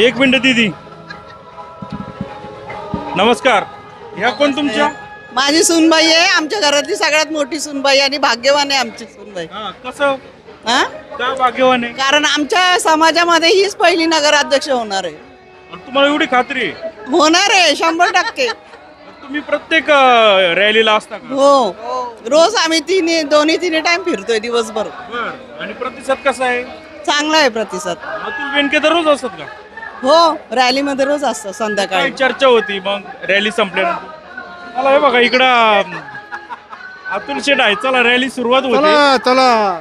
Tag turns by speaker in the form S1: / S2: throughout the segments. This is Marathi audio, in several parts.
S1: एक मिनिट दीदी. नमस्कार. ह्या कोण तुमच्या?
S2: माझी सुनबाई आहे. आमच्या घरातली सगळ्यात मोठी सुनबाई आणि भाग्यवान आहे आमची सुनबाई.
S1: हा, कसं?
S2: हा?
S1: का भाग्यवान आहे?
S2: कारण आमच्या समाजामध्ये हीच पहिली नगराध्यक्ष होणार आहे.
S1: आणि तुम्हाला एवढी खात्री आहे?
S2: होणार आहे शंभर टक्के.
S1: तुम्ही प्रत्येक अं, रॅलीला असता का?
S2: हो. रोज आम्ही तिन्ही दोन्ही तिन्ही टाइम फिरतोय दिवसभर.
S1: बरं. आणि प्रतिसाद कसा आहे?
S2: चांगला आहे प्रतिसाद.
S1: अतुल बेनके दररोज असतात का?
S2: हो रॅलीमध्ये रोज असतं
S1: काय
S2: संध्याकाळी
S1: चर्चा होती मग? रॅली संपल्यानंतर? मला हे बघा इकडं अं, अतुल शेठ आहे. चला रॅली सुरुवात होते.
S3: चला चला.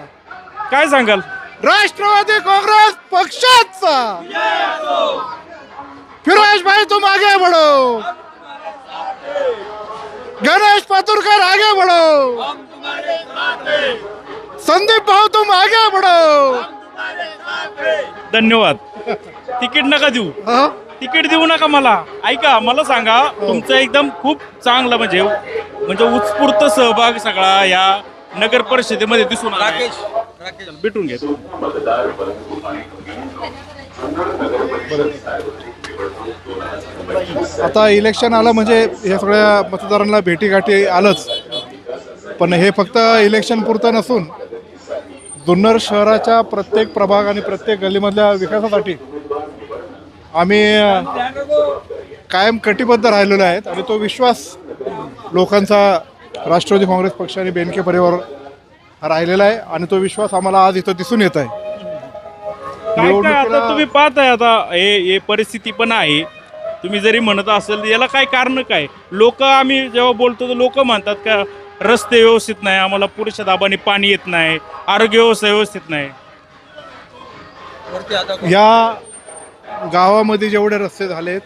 S1: काय सांगाल?
S3: राष्ट्रवादी काँग्रेस पक्षाचा. फिरोज भाई तुम आगे बढ़ो गणेश पातुरकर आगे बढ़ो संदीप भाऊ तुम आगे बढ़ो
S1: धन्यवाद. तिकीट नका देऊ.
S3: हा?
S1: तिकीट देऊ नका मला. ऐका मला सांगा तुमचं एकदम खूप चांगलं म्हणजे म्हणजे उत्स्फूर्त सहभाग सगळा या नगर परिषदेमध्ये दिसून आला आहे. चल, भेटून घेतो
S3: आता इलेक्शन आलं म्हणजे हे सगळ्या मतदारांना भेटीगाठी आलंच. पण हे फक्त इलेक्शन पुरतं नसून जुन्नर शहराच्या प्रत्येक प्रभाग आणि प्रत्येक गल्लीमधल्या विकासासाठी आम्ही कायम कटिबद्ध राहिलेलो आहेत आणि तो विश्वास लोकांचा राष्ट्रवादी काँग्रेस पक्ष आणि बेनके परिवार राहिलेला आहे आणि तो विश्वास आम्हाला आज इथं दिसून येत आहे.
S1: काय काय आता तुम्ही पाहताय आता हे हे परिस्थिती पण आहे. तुम्ही जरी म्हणत असेल याला काय कारण काय? लोक आम्ही जेव्हा बोलतो तर लोक म्हणतात का रस्ते व्यवस्थित नाही आम्हाला पुरेशा दाबाने पाणी येत नाही आरोग्य व्यवस्था व्यवस्थित नाही.
S3: या गावामध्ये जेवढे रस्ते झालेत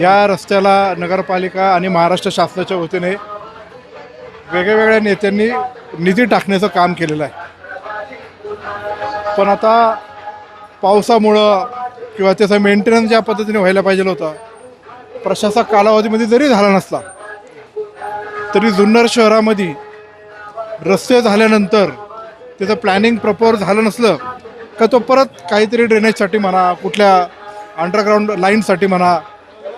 S3: या रस्त्याला नगरपालिका आणि महाराष्ट्र शासनाच्या वतीने वेगळ्या नेत्यांनी निधी टाकण्याचं काम केलेलं आहे. पण आता पावसामुळं किंवा त्याचा मेंटेनन्स ज्या पद्धतीने व्हायला पाहिजे होता प्रशासक कालावधीमध्ये जरी झाला नसला तरी जुन्नर शहरामध्ये रस्ते झाल्यानंतर त्याचं प्लॅनिंग प्रॉपर झालं नसलं का तो परत काहीतरी ड्रेनेजसाठी म्हणा कुठल्या अंडरग्राऊंड लाईनसाठी म्हणा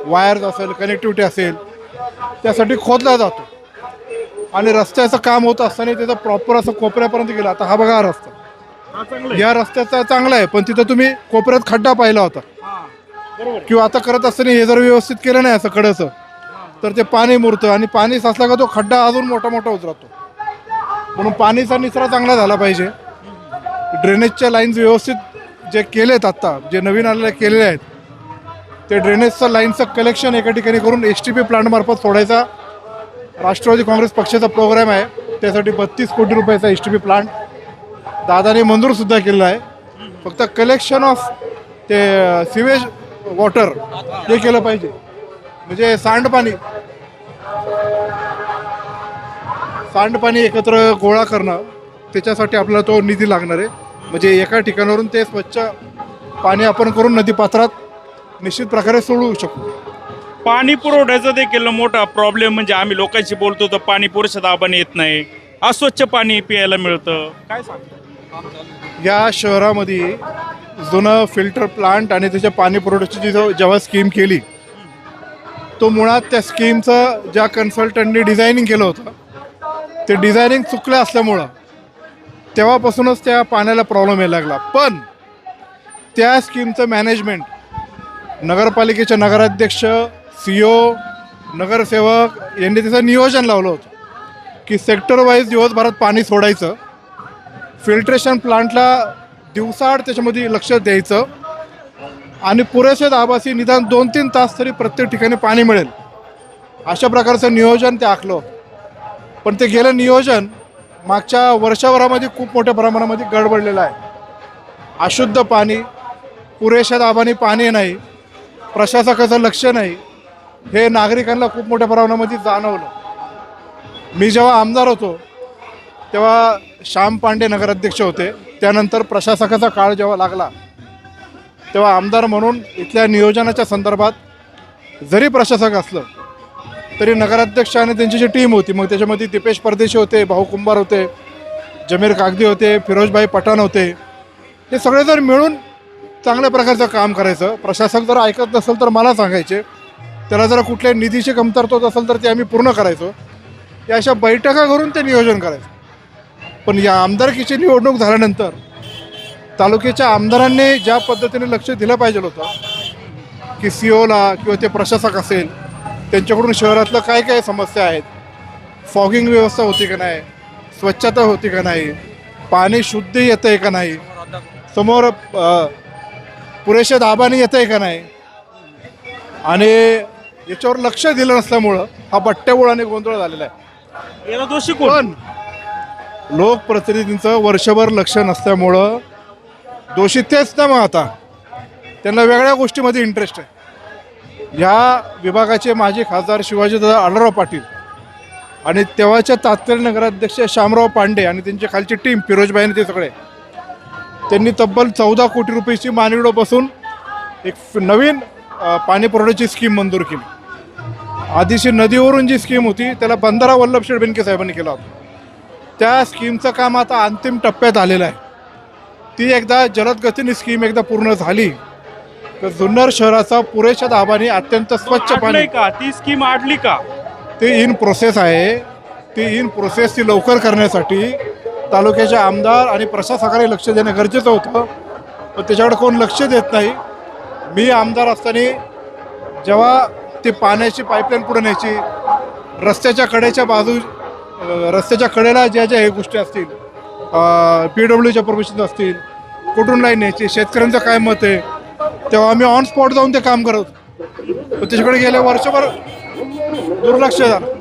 S3: वायर्स असेल कनेक्टिव्हिटी असेल त्यासाठी खोदला जातो. आणि रस्त्याचं काम होत असताना त्याचं प्रॉपर असं कोपऱ्यापर्यंत गेलं. आता हा बघा हा रस्ता. या रस्त्याचा चांगला आहे पण तिथं तुम्ही कोपऱ्यात खड्डा पाहिला होता. किंवा आता करत असताना हे जर व्यवस्थित केलं नाही असं कडचं तर ते पाणी मुरतं आणि पाणी साचला का तो खड्डा अजून मोठा मोठा उतरतो. म्हणून पाणीचा निचरा चांगला झाला पाहिजे. ड्रेनेजच्या लाईन्स व्यवस्थित जे केलेत आत्ता जे नवीन आलेले केलेले आहेत ते ड्रेनेजचं लाईनचं कलेक्शन एका ठिकाणी करून एच टी पी प्लांटमार्फत सोडायचा राष्ट्रवादी काँग्रेस पक्षाचा प्रोग्राम आहे. त्यासाठी बत्तीस कोटी रुपयाचा एच टी पी प्लांट दादाने मंजूरसुद्धा केलेला आहे. फक्त कलेक्शन ऑफ ते सिवेज वॉटर हे केलं पाहिजे. म्हणजे सांडपाणी. सांडपाणी एकत्र गोळा करणं त्याच्यासाठी आपल्याला तो निधी लागणार आहे. म्हणजे एका ठिकाणावरून ते स्वच्छ पाणी आपण करून नदीपात्रात निश्चित प्रकारे सोडवू शकू.
S1: पाणी पुरवठ्याचा देखील मोठा प्रॉब्लेम म्हणजे आम्ही लोकांशी बोलतो तर पाणी पुरेशा दाबाने येत नाही. अस्वच्छ पाणी प्यायला मिळतं. काय सांग
S3: या शहरामध्ये जुनं फिल्टर प्लांट आणि त्याच्या पाणी पुरवठ्याची जी जेव्हा स्कीम केली तो मुळात त्या स्कीमचं ज्या कन्सल्टंटनी डिझायनिंग केलं होतं ते डिझायनिंग चुकलं असल्यामुळं तेव्हापासूनच त्या पाण्याला प्रॉब्लेम यायला लागला. पण त्या स्कीमचं मॅनेजमेंट नगरपालिकेचे नगराध्यक्ष सी ओ नगरसेवक यांनी त्याचं नियोजन लावलं होतं. की सेक्टर वाईज दिवसभरात पाणी सोडायचं फिल्ट्रेशन प्लांटला दिवसाआड त्याच्यामध्ये लक्ष द्यायचं आणि पुरेसे दाबासी निदान दोन तीन तास तरी प्रत्येक ठिकाणी पाणी मिळेल. अशा प्रकारचं नियोजन ते आखलं पण ते गेलं नियोजन मागच्या वर्षभरामध्ये खूप मोठ्या प्रमाणामध्ये गडबडलेलं आहे. अशुद्ध पाणी पुरेशा दाबाने पाणी नाही प्रशासकाचं लक्ष नाही हे नागरिकांना खूप मोठ्या प्रमाणामध्ये जाणवलं. मी जेव्हा आमदार होतो तेव्हा श्याम पांडे नगराध्यक्ष होते. त्यानंतर प्रशासकाचा काळ जेव्हा लागला तेव्हा आमदार म्हणून इथल्या नियोजनाच्या संदर्भात जरी प्रशासक असलं तरी नगराध्यक्ष आणि त्यांची जी टीम होती मग त्याच्यामध्ये दिपेश परदेशी होते भाऊ कुंभार होते जमीर कागदी होते फिरोजभाई पठाण होते. हे सगळे जर मिळून चांगल्या प्रकारचं काम करायचं प्रशासक जर ऐकत नसेल तर मला सांगायचे त्याला जर कुठल्या निधीची कमतरता होत असेल तर ते आम्ही पूर्ण करायचो. या अशा बैठका करून ते नियोजन करायचं. पण या आमदारकीची निवडणूक झाल्यानंतर तालुक्याच्या आमदारांनी ज्या पद्धतीने लक्ष दिलं पाहिजे होतं की सी ओला किंवा ते प्रशासक असेल त्यांच्याकडून शहरातलं काय काय समस्या आहेत? फॉगिंग व्यवस्था होती का नाही? स्वच्छता होती का नाही? पाणी शुद्ध येतं आहे का नाही? समोर पुरेशा दाबाने येतं आहे का नाही? आणि याच्यावर लक्ष दिलं नसल्यामुळं हा बट्ट्याबोळ आणि गोंधळ झालेला आहे.
S1: याला दोषी कोण?
S3: लोकप्रतिनिधींचं वर्षभर लक्ष नसल्यामुळं दोषी तेच ना मग आता. त्यांना वेगळ्या गोष्टीमध्ये इंटरेस्ट आहे. ह्या विभागाचे माजी खासदार शिवाजीदादा आढळराव पाटील आणि तेव्हाच्या तात्कालीन नगराध्यक्ष श्यामराव पांडे आणि त्यांची खालची टीम फिरोजबाईने ते सगळे त्यांनी तब्बल चौदा कोटी रुपयाची मानिवडं बसून एक नवीन पाणी पुरवठ्याची स्कीम मंजूर केली. आधीची नदीवरून जी स्कीम होती त्याला बंधारा वल्लभशेठ बेनके साहेबांनी केला होता. त्या स्कीमचं काम आता अंतिम टप्प्यात आलेलं आहे. ती एकदा जलद गतीने स्कीम एकदा पूर्ण झाली जुन्नर शहराचा पुरेशा दाबाने अत्यंत स्वच्छ पाणी
S1: का? ती स्कीम अडली का?
S3: ते इन प्रोसेस आहे. ती इन प्रोसेस ती लवकर करण्यासाठी तालुक्याचे आमदार आणि प्रशासकाने लक्ष देणं गरजेचं होतं. पण त्याच्याकडे कोण लक्ष देत नाही. मी आमदार असताना जेव्हा ते पाण्याची पाईपलाईन पुढे न्यायची रस्त्याच्या कडेच्या बाजू रस्त्याच्या कडेला ज्या ज्या हे गोष्टी असतील पी डब्ल्यूच्या परमिशन असतील कुठून लाईन न्यायची? शेतकऱ्यांचं काय मत आहे? तेव्हा आम्ही ऑन स्पॉट जाऊन ते काम करत होतो. त्याच्याकडे गेल्या वर्षभर दुर्लक्ष झालं.